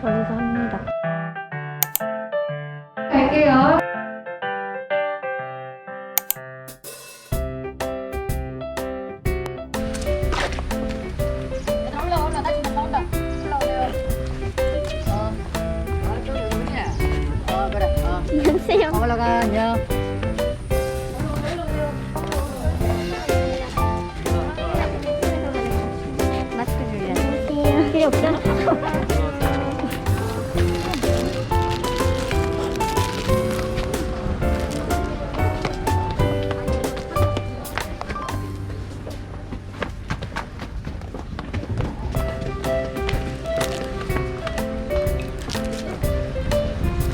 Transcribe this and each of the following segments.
저기서 합니다. 갈게요. 어어 그래. 어. 안녕하세요. 올라가. 안녕 필요? 안녕하세요.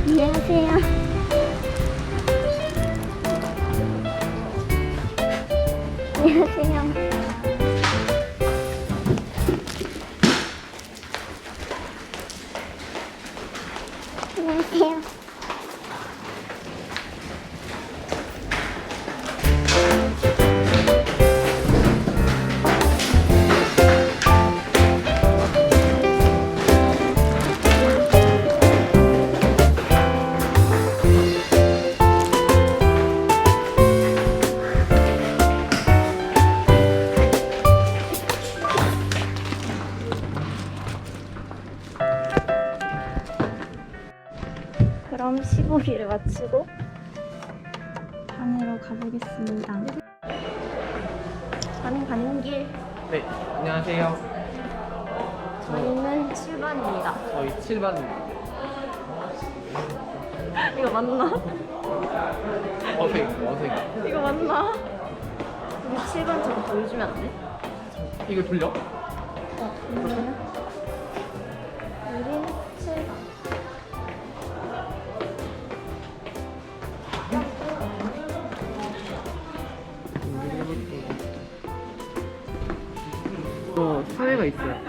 안녕하세요. 안녕하세요. 그럼 15기를 마치고 반으로 가보겠습니다. 저는 가는 길, 네, 안녕하세요. 저희는 7반입니다. 저희 7반입니다. 이거 맞나? 어색, 어색. 이거 맞나? 우리 7반 저거 보여주면 안 돼? 이거 돌려? 어, 그러면 어, 사회가 있어요.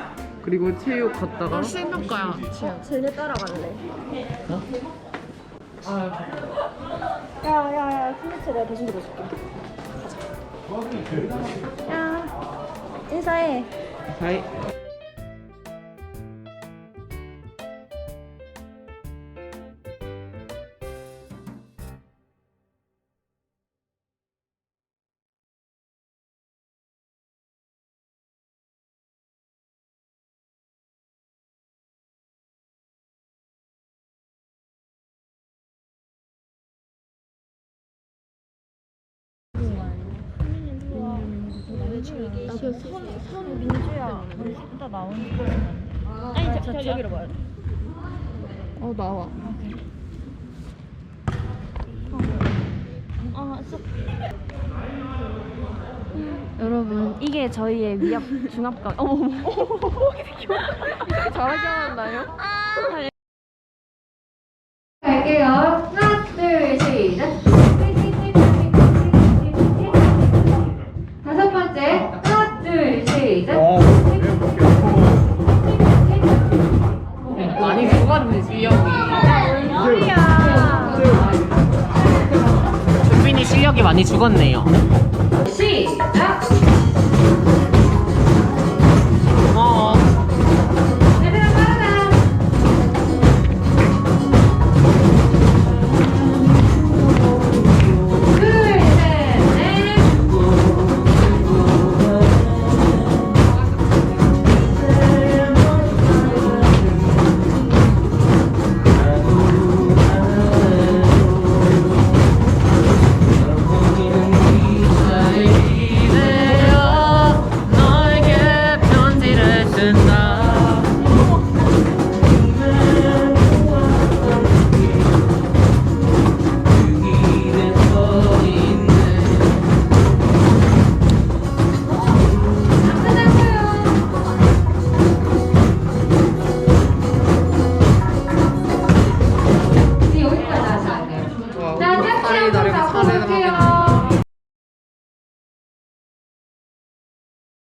그리고 체육 갔다가 어, 쟤네 따라갈래. 어? 야, 야, 야, 컴퓨터 내가 대신 들어줄게. 가자. 야, 인사해. 사 회. 민주야, 이따 나오는 거 아니, 저, 저기로 봐야 돼. 어, 나와. 아, 쏙. 여러분, 이게 저희의 미합 중압감. 어머, 잘하셨나요? 갈게요. 많이 죽었네요. 시작.